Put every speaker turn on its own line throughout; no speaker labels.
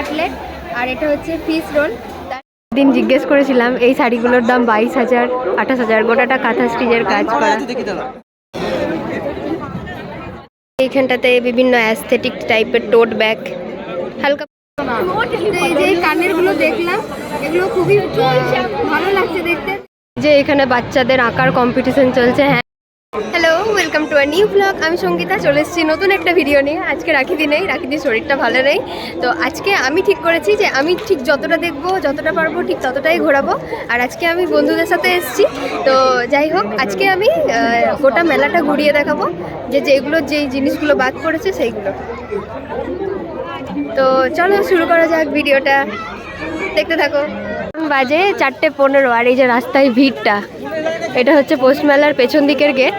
Cutlet আর এটা হচ্ছে fish role. দিন জিজ্ঞেস করেছিলাম এই শাড়িগুলোর দাম বাইশ হাজার আঠাশ হাজার গোটাটা কাঁথা স্টিচের কাজ করা। এইখানটাতে বিভিন্ন অ্যাস্থেটিক টাইপের টোট ব্যাগ হালকা যে কানের দেখলাম এগুলো খুবই ভালো লাগছে দেখতে। যে এখানে বাচ্চাদের আঁকার কম্পিটিশন চলছে হ্যাঁ। Hello welcome to a new blog আমি সঙ্গীতা, চলে এসেছি নতুন একটা ভিডিও নিয়ে। আজকে রাখি দিনেই রাখি দিয়ে শরীরটা ভালো নেই। তো আজকে আমি ঠিক করেছি যে আমি ঠিক যতটা দেখব, যতটা পারব, ঠিক ততটাই ঘোরাবো। আর আজকে আমি বন্ধুদের সাথে এসেছি। তো যাই হোক, আজকে আমি গোটা মেলাটা ঘুরিয়ে দেখাবো। যে যেগুলো, যেই জিনিসগুলো বাদ পড়েছে, সেইগুলো। তো চলো শুরু করা যাক ভিডিওটা দেখতে থাকো। বাজে চারটে পনেরো, আর এই যে রাস্তায় ভিড়টা। এটা হচ্ছে পোস্ট মেলার পেছন দিকের গেট।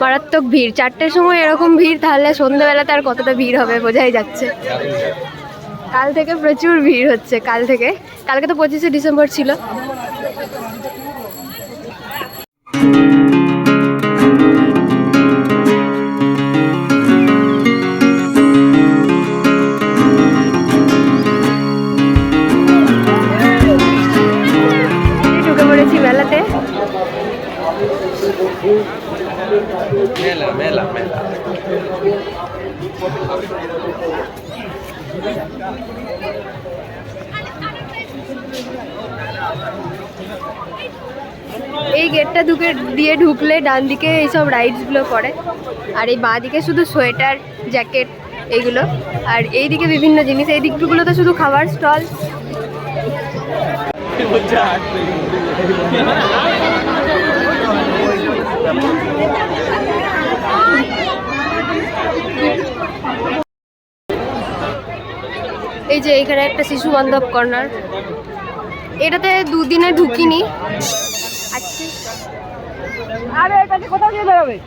মারাত্মক ভিড়। চারটের সময় এরকম ভিড়, তাহলে সন্ধ্যাবেলাতে আর কতটা ভিড় হবে বোঝাই যাচ্ছে। কাল থেকে প্রচুর ভিড় হচ্ছে, কাল থেকে। কালকে তো পঁচিশে ডিসেম্বর ছিল।
মেলা মেলা মেলা।
এই গেটটা ঢুকে দিয়ে ঢুকলে ডান দিকে এইসব রাইডসগুলো পড়ে আর এই বাঁ দিকে শুধু সোয়েটার জ্যাকেট এইগুলো। আর এই দিকে বিভিন্ন জিনিস এই দিকগুলোতে শুধু খাবার স্টল এই যে এখানে একটা শিশু বান্ধব কর্নার এটাতে দুদিনে ঢুকিনি আজকে
আরে এটাকে কোথাও নিয়ে বেরোবে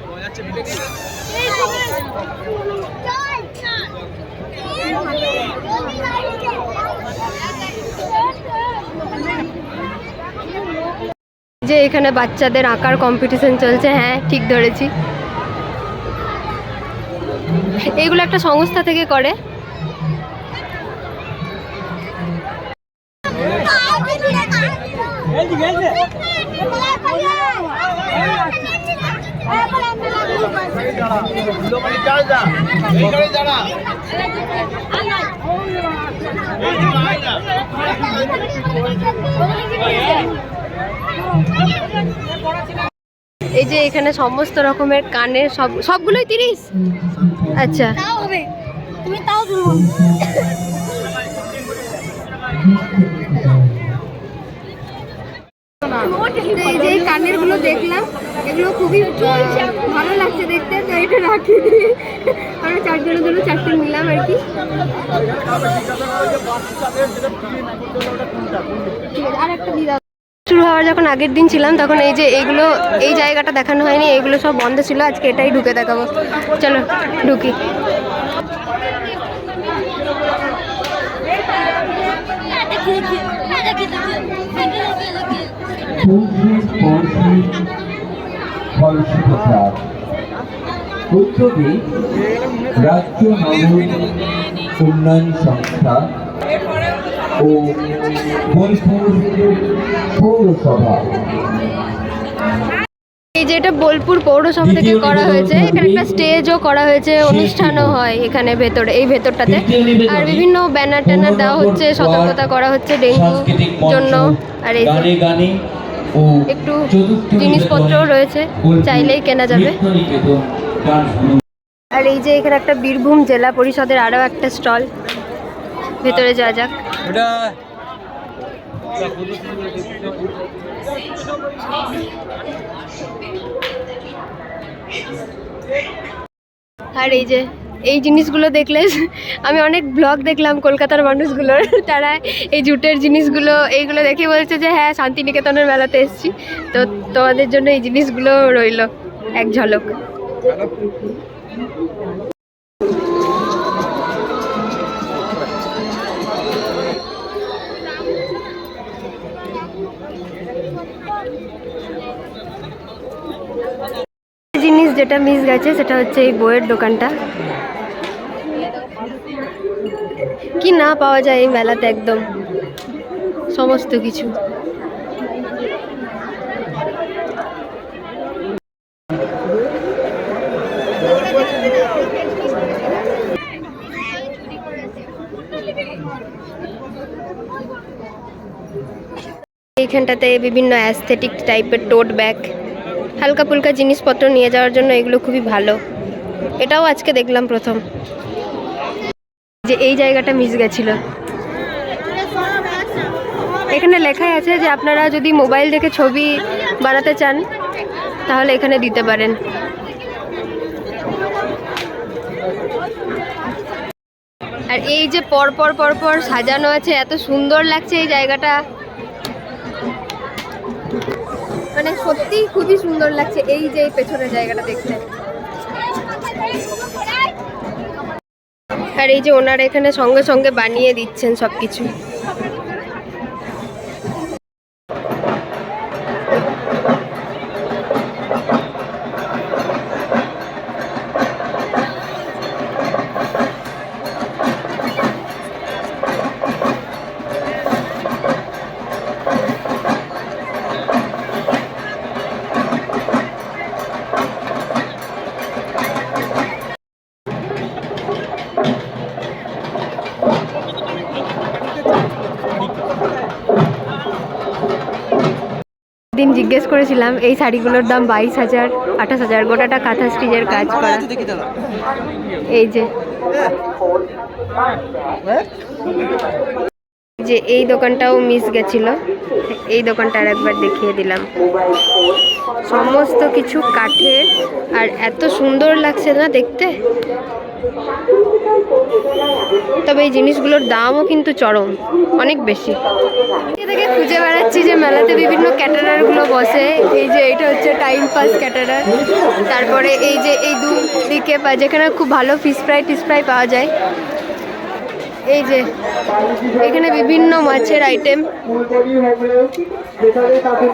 যে এখানে বাচ্চাদের আঁকার কম্পিটিশন চলছে হ্যাঁ ঠিক ধরেছি। এইগুলো একটা সংস্থা থেকে করে। এই যে এখানে সমস্ত রকমের কানের সব সবগুলোই তিরিশ? আচ্ছা।
তাও হবে। তুমি তাও তুলবো
এই যে কানেরগুলো দেখলাম এগুলো খুবই ভালো লাগছে দেখতে তো এটা রাখি আমরা চারজনের জন্য চারটে নিলাম আর কি। আর একটা শুরু হওয়ার যখন আগের দিন ছিলাম, তখন এই যে এইগুলো এই জায়গাটা দেখানো হয়নি, এগুলো সব বন্ধ ছিল, আজকে এটাই ঢুকে দেখাবো। চলো, ঢুকি।
উদ্যোগে রাজ্য উন্নয়ন সংস্থা ও বোলপুর পৌরসভা
এই যে এটা বোলপুর পৌরসভা থেকে করা হয়েছে এখানে একটা স্টেজও করা হয়েছে অনুষ্ঠানও হয় এখানে ভেতরে এই ভেতরটাতে। আর বিভিন্ন ব্যানার ট্যানার দেওয়া হচ্ছে সতর্কতা করা হচ্ছে ডেঙ্গু জন্য। আর এই একটু জিনিসপত্রও রয়েছে চাইলেই কেনা যাবে। আর এই যে এখানে একটা বীরভূম জেলা পরিষদের আরও একটা স্টল। ভেতরে যাওয়া যাক। আর এই যে, এই জিনিসগুলো দেখলে আমি অনেক ব্লগ দেখলাম কলকাতার মানুষগুলোর। তারা এই জুটের জিনিসগুলো, এইগুলো দেখে বলছে যে হ্যাঁ শান্তিনিকেতনের মেলাতে এসেছি। তো তোমাদের জন্য এই জিনিসগুলো রইল, এক ঝলক। জিনিস যেটা মিস গেছে, সেটা হচ্ছে এই বইয়ের দোকানটা। কি না পাওয়া যায় এই মেলাতে একদম। সমস্ত কিছু। এইখানটাতে বিভিন্ন অ্যাস্থেটিক টাইপের টোট ব্যাগ হালকা ফুলকা জিনিসপত্র নিয়ে যাওয়ার জন্য এগুলো খুবই ভালো। এটাও আজকে দেখলাম প্রথম। যে এই জায়গাটা মিস গেছিল। এখানে লেখাই আছে যে আপনারা যদি মোবাইল দেখে ছবি বানাতে চান, তাহলে এখানে দিতে পারেন। আর এই যে পর পর পর পর সাজানো আছে, এত সুন্দর লাগছে এই জায়গাটা। মানে সত্যি খুবই সুন্দর লাগছে এই যে পেছনের জায়গাটা দেখতে। আর এই যে ওনারা এখানে সঙ্গে সঙ্গে বানিয়ে দিচ্ছেন সব কিছু জিজ্ঞেস করেছিলাম এই শাড়িগুলোর দাম বাইশ হাজার আঠাশ হাজার গোটাটা কাঁথা স্টিচের কাজ করা। এই যে। যে এই দোকানটাও মিস গেছিল। এই দোকানটা আর একবার দেখিয়ে দিলাম। সমস্ত কিছু কাঠের আর এত সুন্দর লাগছে না দেখতে? তবে এই জিনিসগুলোর দামও কিন্তু চরম, অনেক বেশি। থেকে খুঁজে বেড়াচ্ছি যে মেলাতে বিভিন্ন ক্যাটারারগুলো বসে। এই যে এটা হচ্ছে টাইম পাস ক্যাটারার। তারপরে এই যে এই দুদিকে যেখানে খুব ভালো ফিস ফ্রাই টিস ফ্রাই পাওয়া যায়। এই যে, এখানে বিভিন্ন মাছের আইটেম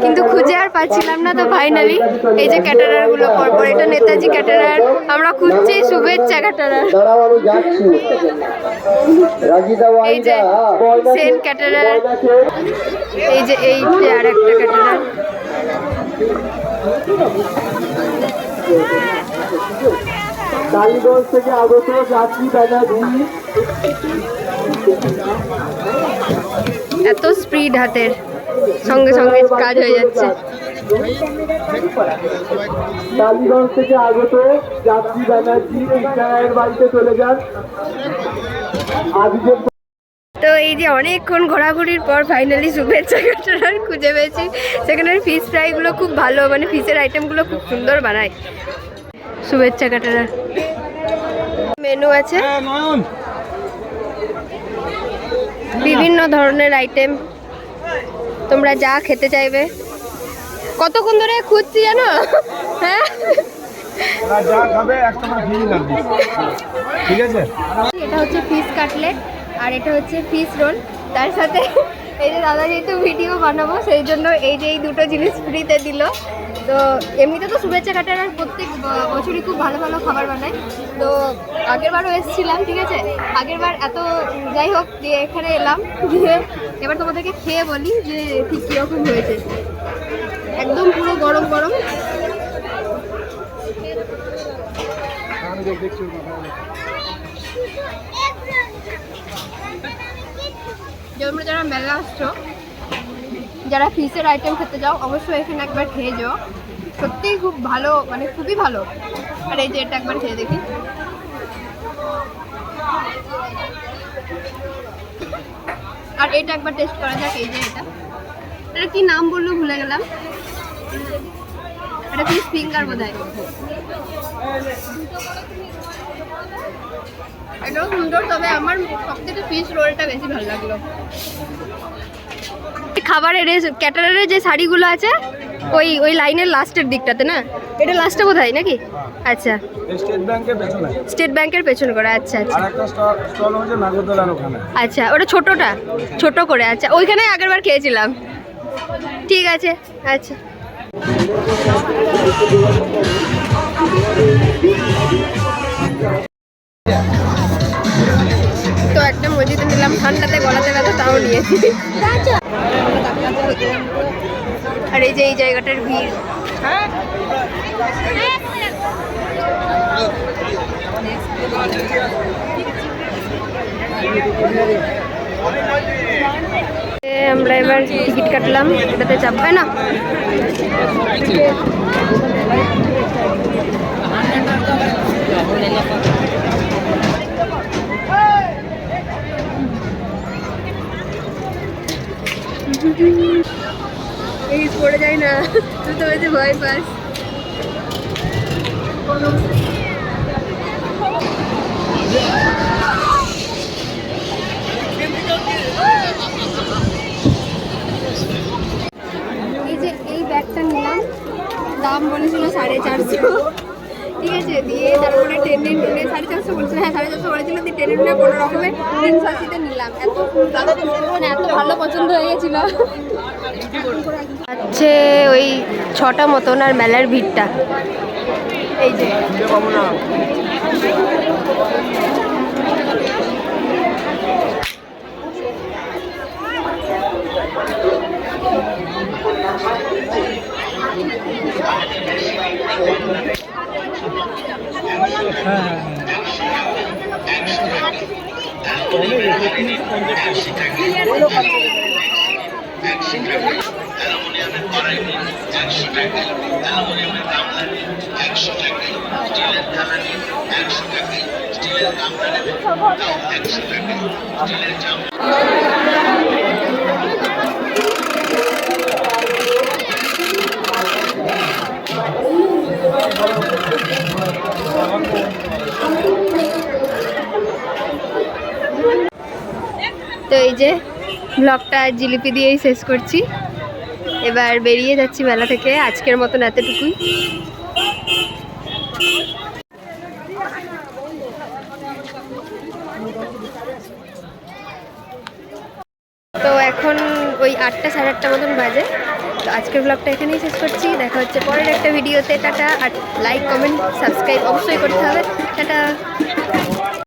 কিন্তু খুঁজে আর পাচ্ছিলাম না তো ফাইনালি এই যে ক্যাটারারগুলো পরপর, এটা নেতাজি ক্যাটারার। আমরা খুঁজছি, শুভেচ্ছা ক্যাটারার। এই যে সেন ক্যাটারার। এই যে এই যে আর একটা ক্যাটারার।
কালীগঞ্জ থেকে আগত যাত্রী ব্যানার্জি
এত স্পিড হাতের। সঙ্গে সঙ্গে কাজ হয়ে যাচ্ছে।
কালীগঞ্জ থেকে আগত যাত্রী ব্যানার্জি এই বাড়িতে চলে যান। আজকে
তো এই যে অনেকক্ষণ ঘোরাঘুরির পর ফাইনালি শুভেচ্ছা কাটার খুঁজে পেয়েছি। সেখানের ফিশ ফ্রাইগুলো খুব ভালো মানে ফিশের আইটেমগুলো খুব সুন্দর বানায়। শুভেচ্ছা কাটার। মেনু আছে। বিভিন্ন ধরনের আইটেম তোমরা যা খেতে চাইবে। কতক্ষণ ধরে খুঁজছি জানো? হ্যাঁ।
ঠিক আছে?
এটা হচ্ছে ফিশ কাটলেট আর এটা হচ্ছে ফিশ রোল তার সাথে এই যে দাদা যেহেতু ভিডিও বানাবো সেই জন্য এই যে এই দুটো জিনিস ফ্রিতে দিল। তো এমনিতে তো শুভেচ্ছা কাটার আর প্রত্যেক বছরই খুব ভালো ভালো খাবার বানায়। তো আগের বারও এসেছিলাম, ঠিক আছে? আগের বার এত, যাই হোক, যে এখানে এলাম। দিয়ে এবার তোমাদেরকে খেয়ে বলি যে ঠিক কীরকম হয়েছে। একদম পুরো গরম গরম। তোমরা যারা মেলা আসছো যারা ফিশের আইটেম খেতে যাও, অবশ্যই এখানে একবার খেয়ে যাও। সত্যিই খুব ভালো মানে খুবই ভালো। আর এই যে এটা একবার খেয়ে দেখি। আর এটা একবার টেস্ট করা যাক, এই যে এটা। এটা কি নাম বলল ভুলে গেলাম। এটা ফিশ ফিঙ্গার বোধ হয় এটাও সুন্দর, তবে আমার সব থেকে ফিশ রোলটা বেশি ভালো লাগল। খাবারের ক্যাটারারের যে শাড়িগুলো আছে ওই ওই লাইনের লাস্টের দিকটাতে না? এটা লাস্টে বোধহয় নাকি? আচ্ছা।
স্টেট ব্যাংকের পেছনে।
স্টেট ব্যাংকের পেছন করে আচ্ছা আচ্ছা।
স্টল হচ্ছে নাগরদোলার ওখানে।
আচ্ছা ওটা ছোটটা ছোট করে আচ্ছা। ওইখানে আগেরবার খেয়েছিলাম। ঠিক আছে আচ্ছা। ঠান্ডাতে গলাতে ব্যথা তাও নিয়েছি। আর এই যে এই জায়গাটার ভিড়। এ, আমরা এবার টিকিট কাটলাম। এটাতে চাপবে না? এই পড়ে যায় না। তুই তো ভয় পাস এই যে, এই ব্যাগটা নিলাম দাম বলেছিল সাড়ে চারশো। ঠিক আছে দিয়ে তারপরে টেনে টেনে সাড়ে চারশো বলছিল হ্যাঁ সাড়ে চারশো বলেছিল দিয়ে টেনে টেনে কোনো রকমের তিনশো আশিতে নিলাম। এত মানে এত ভালো পছন্দ হয়ে গেছিল। হচ্ছে ওই ছটা মতন আর মেলার ভিড়টা। এই যে। তো এই যে ব্লগটা জিলিপি দিয়েই শেষ করছি। এবার বেরিয়ে যাচ্ছি মেলা থেকে আজকের মতন এতটুকুই। তো এখন ওই আটটা সাড়ে আটটা মতন বাজে। তো আজকের ব্লগটা এখানেই শেষ করছি। দেখা হচ্ছে পরের একটা ভিডিওতে টাটা। আর লাইক কমেন্ট সাবস্ক্রাইব অবশ্যই করতে হবে। টাটা।